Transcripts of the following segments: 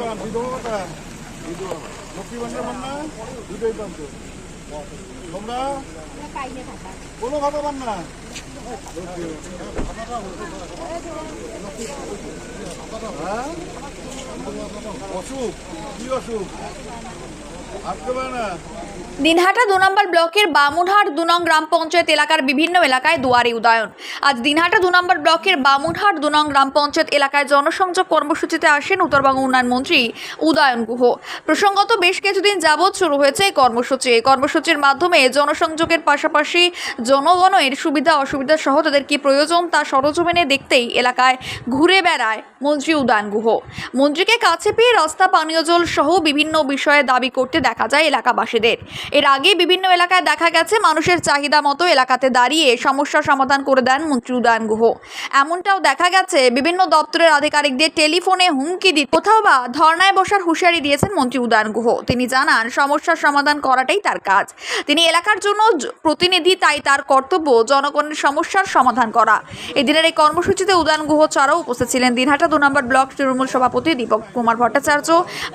পান বিধবা ভাতা লক্ষ্মী ভান্ডার পান না? হ্যাঁ? অসুখ? কি অসুখ? আসতে পারে না? দিনহাটা দু নম্বর ব্লকের বামুনহাট দু নং গ্রাম পঞ্চায়েত এলাকার বিভিন্ন এলাকায় দুয়ারে উদয়ন। আজ দিনহাটা দু নম্বর ব্লকের বামুনহাট দু নং গ্রাম পঞ্চায়েত এলাকায় জনসংযোগ কর্মসূচিতে আসেন উত্তরবঙ্গ উন্নয়ন মন্ত্রী উদয়ন গুহ। প্রসঙ্গত বেশ কিছুদিন যাবৎ শুরু হয়েছে এই কর্মসূচি। এই কর্মসূচির মাধ্যমে জনসংযোগের পাশাপাশি জনগণের সুবিধা, অসুবিধা সহ তাদের কী প্রয়োজন তা সরজমিনে দেখতেই এলাকায় ঘুরে বেড়ায় মন্ত্রী উদয়ন গুহ। মন্ত্রীকে কাছে পেয়ে রাস্তা, পানীয় জল সহ বিভিন্ন বিষয়ে দাবি করতে দেখা যায় এলাকাবাসীদের। এর আগে বিভিন্ন এলাকায় দেখা গেছে মানুষের চাহিদা মতো এলাকাতে দাঁড়িয়ে সমস্যা সমাধান করে দেন মন্ত্রী উদয়ন গুহ। এমনটাও দেখা গেছে, বিভিন্ন দপ্তরের আধিকারিকদের টেলিফোনে হুমকি দিতে কোথাও বা ধর্নায় বসার হুঁশিয়ারি দিয়েছেন মন্ত্রী উদয়ন গুহ। তিনি জানান, সমস্যার সমাধান করাটাই তার কাজ। তিনি এলাকার জন্য প্রতিনিধি, তাই তার কর্তব্য জনগণের সমস্যার সমাধান করা। এদিনের এই কর্মসূচিতে উদয়ন গুহ ছাড়াও উপস্থিত ছিলেন দিনহাটা দু নম্বর ব্লক তৃণমূল সভাপতি দীপক কুমার ভট্টাচার্য,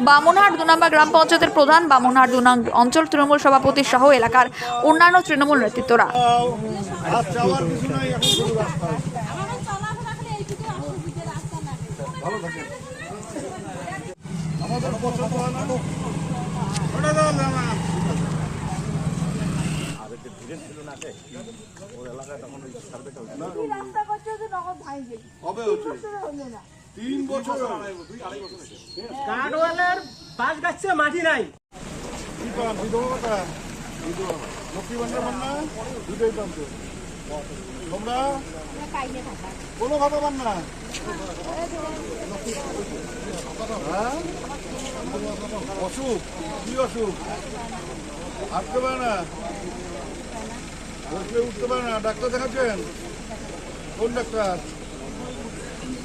বামনহাট দু নম্বর গ্রাম পঞ্চায়েতের প্রধান, বামনহাট দু অঞ্চল তৃণমূল সভাপতি সহ এলাকার অন্যান্য তৃণমূল নেতৃত্বরা। তিন বছর। কাঠওয়ালার বাস গাছে মাটি নাই। লক্ষ্মী না? তোমরা? কোনো না? হ্যাঁ? অসুখ? অসুখ? হাঁটতে পারে না? উঠতে পারে না। ডাক্তার দেখাচ্ছেন? কোন ডাক্তার হ্যাঁ মানে পয়সা করে আনে আর পায় না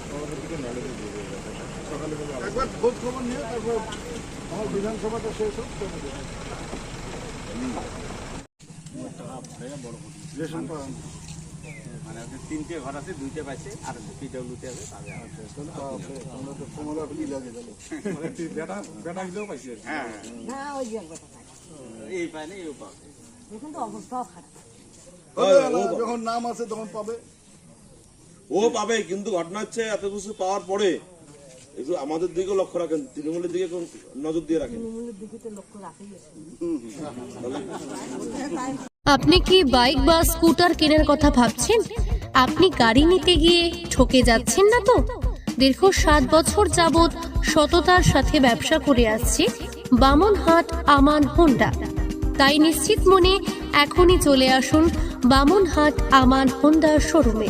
একবার খোঁজ খবর নিয়ে তারপর আমার বিধানসভাটা শেষ হোক তারপর দেখো। রেশন পান মানে তিনটে ঘর আছে দুইটা পাইছে আর পিডব্লিউতে আছে আছে। বেটা গিলেও পাইছে হ্যাঁ। এই পায় না এই পাবে। যখন নাম আছে তখন পাবে। ও পাবে কিন্তু ঘটনা হচ্ছে এত কিছু পাওয়ার পরে একটু আমাদের দিকে লক্ষ্য রাখেন তৃণমূলের দিকে নজর দিয়ে রাখেন। আপনি কি বাইক বা স্কুটার কেনার কথা ভাবছেন? আপনি গাড়ি নিতে গিয়ে ঠকে যাচ্ছেন না তো? দীর্ঘ সাত বছর যাবৎ সততার সাথে ব্যবসা করে আসছে বামনহাট আমান হোন্ডা। তাই নিশ্চিত মনে এখনই চলে আসুন বামনহাট আমান হোন্ডা শোরুমে।